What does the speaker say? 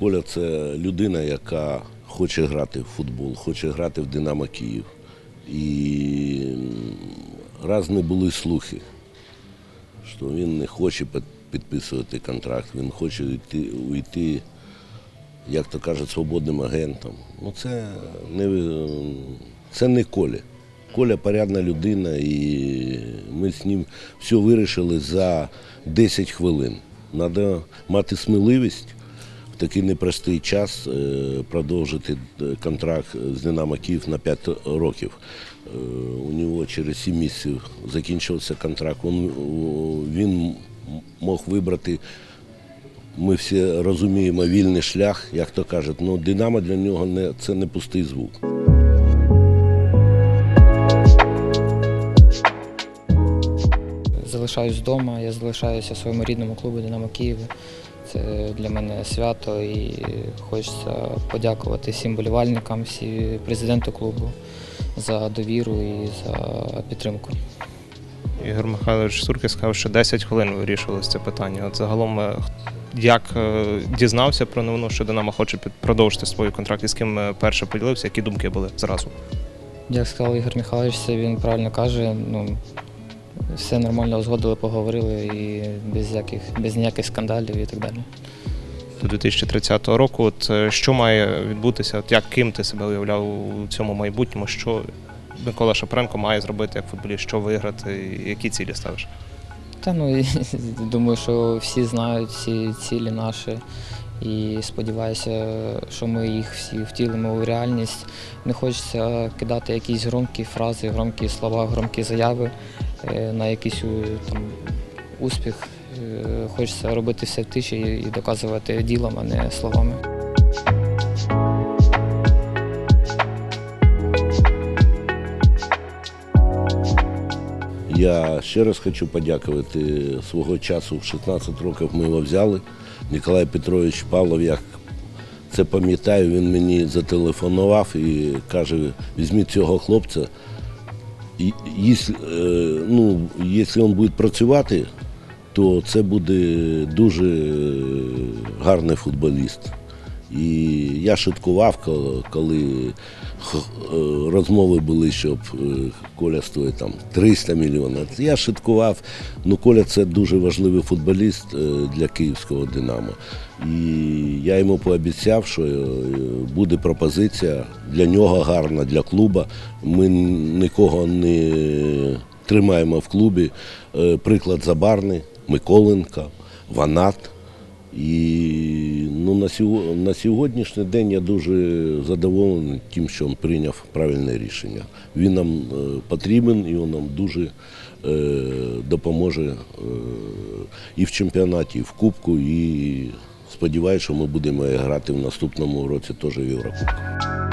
Коля це людина, яка хоче грати в футбол, хоче грати в Динамо Київ. І раз не були слухи, що він не хоче підписувати контракт, він хоче йти, уйти, як то кажуть, свободним агентом. Ну це не, це не Коля. Коля порядна людина, і ми з ним все вирішили за 10 хвилин. Треба мати сміливість такий непростий час е, продовжити е, контракт з Динамо Київ на 5 років. Е, У нього через 7 місяців закінчився контракт. Він, мог вибрати ми всі розуміємо вільний шлях, як то кажуть, ну Динамо для нього не, це не пустий звук. Залишаюсь вдома, я залишаюся в своєму рідному клубі Динамо Київ. Це для мене свято і хочеться подякувати всім болівальникам, всі президенту клубу за довіру і за підтримку. Ігор Михайлович Сурки сказав, що 10 хвилин вирішувалося це питання. От загалом, е, як е, дізнався про новину, що Динамо хоче продовжити свій контракт, і з ким е, перше поділився, які думки були зразу? Як сказав Ігор Михайлович, це він правильно каже. Ну, все нормально узгодили, поговорили і без, яких, без ніяких скандалів і так далі. До 2030 року, от е, що має відбутися? От як ким ти себе уявляв у цьому майбутньому? Що Микола Шапренко має зробити як футболіст, що виграти, які цілі ставиш? Та ну і думаю, що всі знають всі цілі наші. І сподіваюся, що ми їх всі втілимо у реальність. Не хочеться кидати якісь громкі фрази, громкі слова, громкі заяви на якийсь там, успіх. Е, Хочеться робити все в тиші і доказувати ділом, а не словами. Я ще раз хочу подякувати свого часу. В 16 років ми його взяли. Ніколай Петрович Павлов, як це пам'ятаю, він мені зателефонував і каже: візьміть цього хлопця. Якщо, е, ну, якщо він буде працювати, то це буде дуже гарний футболіст. І я шуткував, коли- е, розмови були, щоб е, Коля стоїть там 300 мільйонів. Я шуткував. Ну, Коля це дуже важливий футболіст для київського Динамо. І я йому пообіцяв, що е, буде пропозиція для нього гарна, для клуба. Ми нікого не тримаємо в клубі. Е, Приклад Забарний, Миколенка, Ванат. І ну, на, на сьогоднішній день я дуже задоволений тим, що він прийняв правильне рішення. Він нам е, потрібен і він нам дуже е, допоможе е, і в чемпіонаті, і в Кубку. І сподіваюся, що ми будемо грати в наступному році теж в Єврокубку.